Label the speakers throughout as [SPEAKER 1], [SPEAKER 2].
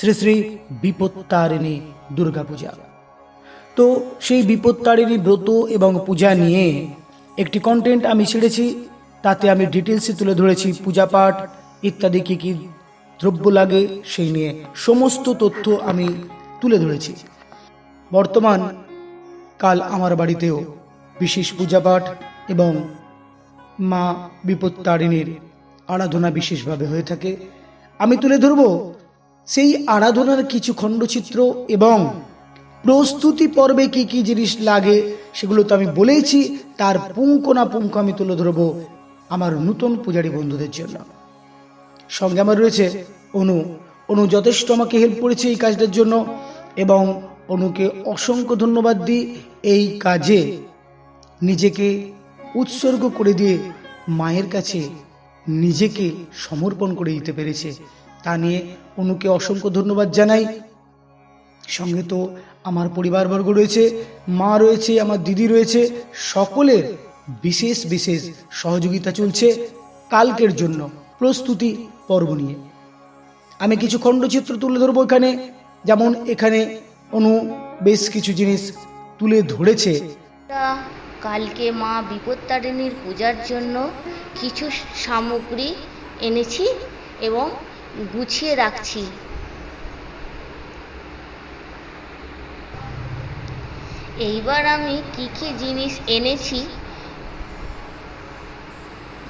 [SPEAKER 1] শ্রী শ্রী বিপত্তারিণী দুর্গাপূজা। তো সেই বিপত্তারিণী ব্রত এবং পূজা নিয়ে একটি কন্টেন্ট আমি ছেড়েছি, তাতে আমি ডিটেলসে তুলে ধরেছি পূজা পাঠ ইত্যাদি কী কী দ্রব্য লাগে সেই নিয়ে সমস্ত তথ্য আমি তুলে ধরেছি। বর্তমান কাল আমার বাড়িতেও বিশেষ পূজা পাঠ এবং মা বিপত্তারিণীর আরাধনা বিশেষভাবে হয়ে থাকে। আমি তুলে ধরব সেই আরাধনার কিছু খণ্ডচিত্র এবং প্রস্তুতি পর্বে কি কি জিনিস লাগে সেগুলো তো আমি বলেইছি, তার পুঙ্খ না পুঙ্খ আমি তুলে ধরব আমার নতুন পূজারী বন্ধুদের জন্য। সঙ্গে আমার রয়েছে অনু। অনু যথেষ্ট আমাকে হেল্প করেছে এই কাজটার জন্য এবং অনুকে অসংখ্য ধন্যবাদ দিই এই কাজে। নিজেকে উৎসর্গ করে দিয়ে মায়ের কাছে নিজেকে সমর্পণ করে দিতে পেরেছে। তা নিয়ে অনুকে অসংখ্য ধন্যবাদ জানাই। সঙ্গে তো আমার পরিবারবর্গ রয়েছে, মা রয়েছে, আমার দিদি রয়েছে, সকলের বিশেষ বিশেষ সহযোগিতা চলছে কালকের জন্য প্রস্তুতি পর্ব নিয়ে। আমি কিছু খণ্ডচিত্র তুলে ধরবো এখানে, যেমন এখানে অনু বেশ কিছু জিনিস তুলে ধরেছে।
[SPEAKER 2] কালকে মা বিপত্তারিণীর পূজার জন্য কিছু সামগ্রী এনেছি এবং গুছিয়ে রাখছি। এইবার আমি কি কি জিনিস এনেছি,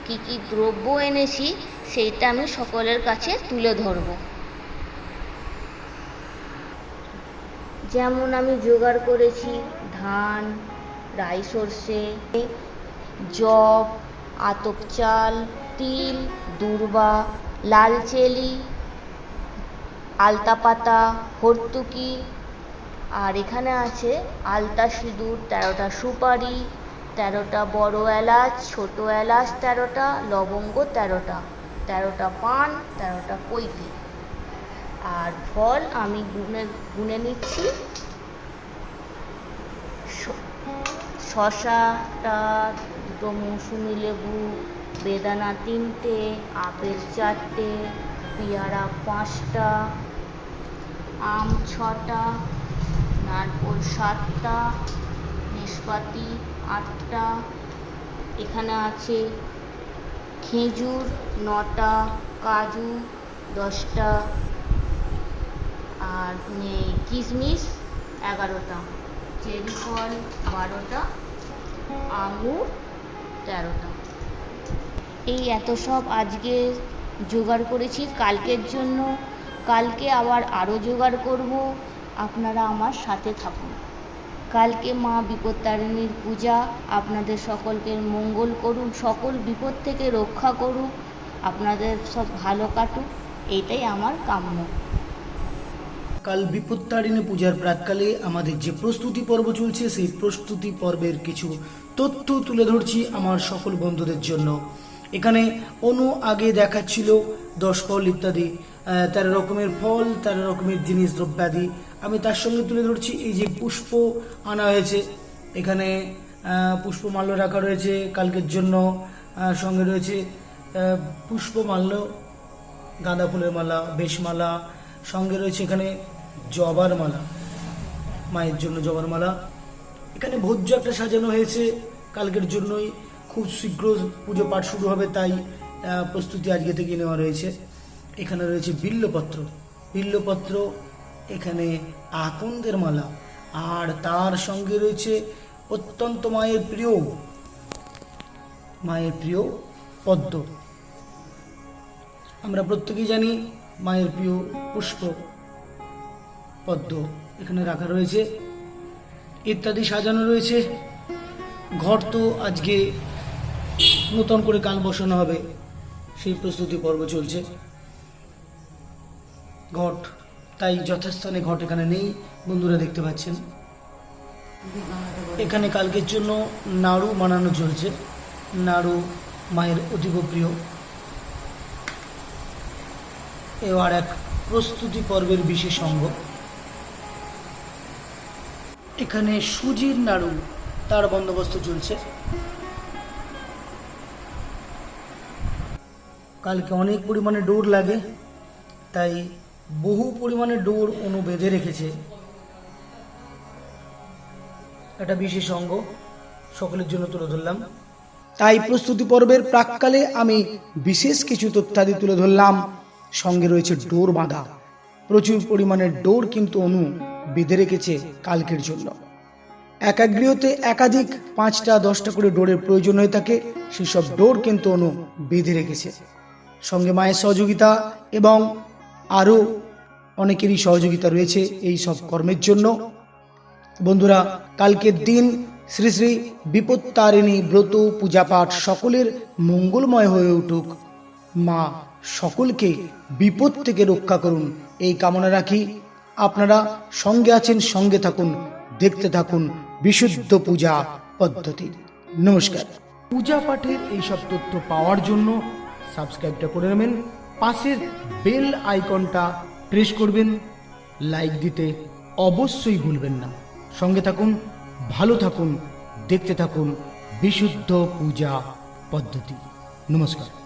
[SPEAKER 2] কি কি দ্রব্য এনেছি, সেইটা আমি সকলের কাছে তুলে ধরবো। যেমন আমি জোগাড় করেছি ধান, রাই সর্ষে, জব, আতপ চাল, তিল, দূর্বা লাল চেলি, আলতা পাতা হর্তুকি আর এখানে আছে আলতা সিঁদুর, তেরোটা সুপারি, তেরোটা বড় এলাচ, ছোট এলাচ তেরোটা, লবঙ্গ তেরোটা তেরোটা পান, তেরোটা কৈফি। আর ফল আমি গুনে গুনে নিচ্ছি। শশাটা দুটো মৌসুমি লেবু বেদানা তিনটে, আপেল চারটে, পেয়ারা পাঁচটা, আম ছটা, নারকোল সাতটা নাশপাতি আটটা, এখানে আছে খেজুর নটা, কাজু দশটা, আর কিশমিশ এগারোটা, চেরি ফল বারোটা, আঙুর তেরোটা। এই এত সব আজকে জোগাড় করেছি, কালকের জন্য। কালকে আবার আরও জোগাড় করব। আপনারা আমার সাথে থাকুন। কালকে মা বিপত্তারিণীর পূজা, আপনাদের সকলকে মঙ্গল করুন, সকল বিপদ থেকে রক্ষা করুক, আপনাদের সব ভালো কাটুক, এইটাই আমার কাম্য।
[SPEAKER 1] কাল বিপত্তারিণী পূজার প্রাককালে আমাদের যে প্রস্তুতি পর্ব চলছে, সেই প্রস্তুতি পর্বের কিছু তথ্য তুলে ধরছি আমার সকল বন্ধুদের জন্য। এখানে অনু আগে দেখাচ্ছিল দশ ফল ইত্যাদি তেরো রকমের ফল, তেরো রকমের জিনিস দ্রব্যাদি। আমি তার সঙ্গে তুলে ধরছি, এই যে পুষ্প আনা হয়েছে, এখানে পুষ্পমাল্য রাখা রয়েছে, কালকের জন্য সঙ্গে রয়েছে পুষ্পমাল্য গাঁদা ফুলের মালা বেশমালা সঙ্গে রয়েছে এখানে জবার মালা, মায়ের জন্য জবার মালা। এখানে ভোজ্য একটা সাজানো হয়েছে, কালকের জন্যই খুব শীঘ্র পুজো পাঠ শুরু হবে তাই প্রস্তুতি আজকে থেকে নেওয়া রয়েছে। এখানে রয়েছে বিল্লপত্র বিল্লপত্র এখানে আকন্দের মালা, আর তার সঙ্গে রয়েছে অত্যন্ত মায়ের প্রিয় মায়ের প্রিয় পদ্ম। আমরা প্রত্যেকেই জানি মায়ের প্রিয় পুষ্প পদ্ম এখানে রাখা রয়েছে। ইত্যাদি সাজানো রয়েছে। ঘর তো আজকে নতুন করে কাল বসানো হবে। সেই প্রস্তুতি পর্ব চলছে। ঘট, তাই যথাস্থানে ঘট এখানে নেই, বন্ধুরা দেখতে পাচ্ছেন। এখানে কালকের জন্য নাড়ু বানানো চলছে। নাড়ু মায়ের অতীব প্রিয়। এবার এক প্রস্তুতি পর্বের বিশেষ অঙ্গ। এখানে সুজির নাড়ু, তার বন্দোবস্ত চলছে। কালকে অনেক পরিমাণে ডোর লাগে, তাই বহু পরিমাণে ডোর অনু বেঁধে রেখেছে। একটা বিশেষ অঙ্গ, সকলের জন্য তুলে ধরলাম। তাই প্রস্তুতি পর্বের প্রাককালে আমি বিশেষ কিছু তথ্যাদি তুলে ধরলাম। সঙ্গে রয়েছে ডোর বাঁধা। প্রচুর পরিমাণে ডোর কিন্তু অনু বেঁধে রেখেছে কালকের জন্য। এক এক গৃহতে একাধিক পাঁচটা, দশটা করে ডোরের প্রয়োজন হয়ে থাকে, সেসব ডোর কিন্তু অনু বেঁধে রেখেছে। সঙ্গে মায়ের সহযোগিতা এবং আরও অনেকেরই সহযোগিতা রয়েছে এই সব কর্মের জন্য। বন্ধুরা, কালকের দিন শ্রী শ্রী বিপত্তারিণী ব্রত, পূজাপাঠ সকলের মঙ্গলময় হয়ে উঠুক মা সকলকে বিপদ থেকে রক্ষা করুন। এই কামনা রাখি। আপনারা সঙ্গে আছেন, সঙ্গে থাকুন, দেখতে থাকুন বিশুদ্ধ পূজা পদ্ধতি। নমস্কার। পূজা পাঠের এই সব তথ্য পাওয়ার জন্য সাবস্ক্রাইবটা করে নেবেন। পাশের বেল আইকনটা প্রেস করবেন। লাইক দিতে অবশ্যই ভুলবেন না। সঙ্গে থাকুন, ভালো থাকুন, দেখতে থাকুন বিশুদ্ধ পূজা পদ্ধতি। নমস্কার।